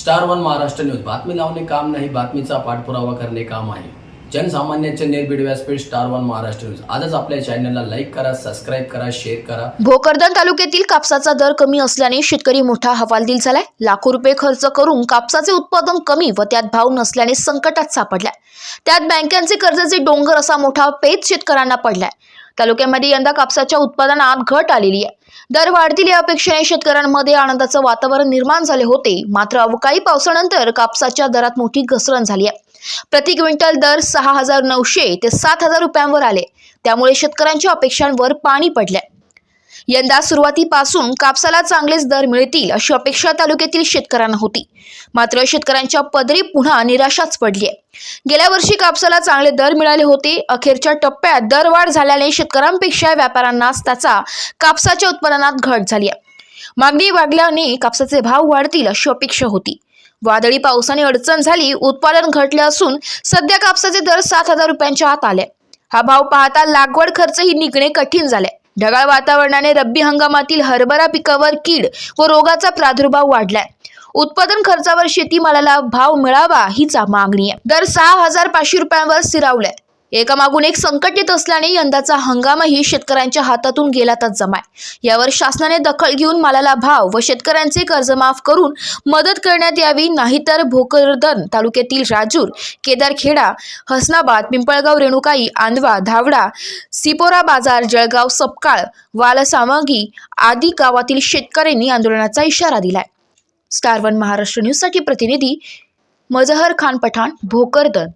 Star one Maharashtra news बातमी लावणे काम नाही बातमीचा पाठपुरावा करणे काम आहे. जनसामान्यांचे निर्भीड व्यासपीठ स्टार वन महाराष्ट्र न्यूज आजच आपल्या चॅनलला लाईक करा सबस्क्राईब करा शेअर करा. भोकरदन तालुक्यातील कापसाचा दर कमी असल्याने शेतकरी मोठा हवालदिल झालाय. लाखो रुपये खर्च करून कापसाचे उत्पादन कमी व त्यात भाव नसल्याने संकटात सापडलाय. त्यात बँकांचे कर्जाचे डोंगर असा मोठा पेच शेतकऱ्यांना पडलाय. तालुक्यामध्ये यंदा कापसाच्या उत्पादनात घट आलेली आहे. दर वाढतील या अपेक्षेने शेतकऱ्यांमध्ये आनंदाचं वातावरण निर्माण झाले होते. मात्र अवकाळी पावसानंतर कापसाच्या दरात मोठी घसरण झाली आहे. प्रति क्विंटल दर सहा हजार नऊशे ते सात हजार रुपयांवर आले. त्यामुळे शेतकऱ्यांच्या अपेक्षांवर पाणी पडलंय. यंदा सुरुवातीपासून कापसाला चांगलेच दर मिळतील अशी अपेक्षा तालुक्यातील शेतकऱ्यांना होती. मात्र शेतकऱ्यांच्या पदरी पुन्हा निराशाच पडली आहे. गेल्या वर्षी कापसाला चांगले दर मिळाले होते. अखेरच्या टप्प्यात दरवाढ झाल्याने शेतकऱ्यांपेक्षा व्यापाऱ्यांनाच त्याचा कापसाच्या उत्पादनात घट झाली आहे. मागणी वाढल्याने कापसाचे भाव वाढतील अशी अपेक्षा होती. वादळी पावसाने अडचण झाली. उत्पादन घटले असून सध्या कापसाचे दर सात हजार रुपयांच्या आत आले. हा भाव पाहता लागवड खर्चही निघणे कठीण झाले. ढगाळ वातावरणाने रब्बी हंगामातील हरभरा पिकावर कीड व रोगाचा प्रादुर्भाव वाढलाय. उत्पादन खर्चावर शेतीमालाला भाव मिळावा हीच मागणी आहे. दर सहा हजार पाचशे रुपयांवर स्थिरावलाय. एकामागून एक संकट येत असल्याने यंदाचा हंगामही शेतकऱ्यांच्या हातातून गेलातच जमाय. यावर शासनाने दखल घेऊन मालाला भाव व शेतकऱ्यांचे कर्ज माफ करून मदत करण्यात यावी नाहीतर भोकरदन तालुक्यातील राजूर केदारखेडा हसनाबाद पिंपळगाव रेणुकाई आंदवा धावडा सिपोरा बाजार जळगाव सपकाळ वालसामगी आदी गावातील शेतकऱ्यांनी आंदोलनाचा इशारा दिलाय. स्टार वन महाराष्ट्र न्यूजसाठी प्रतिनिधी मजहर खान पठाण भोकरदन.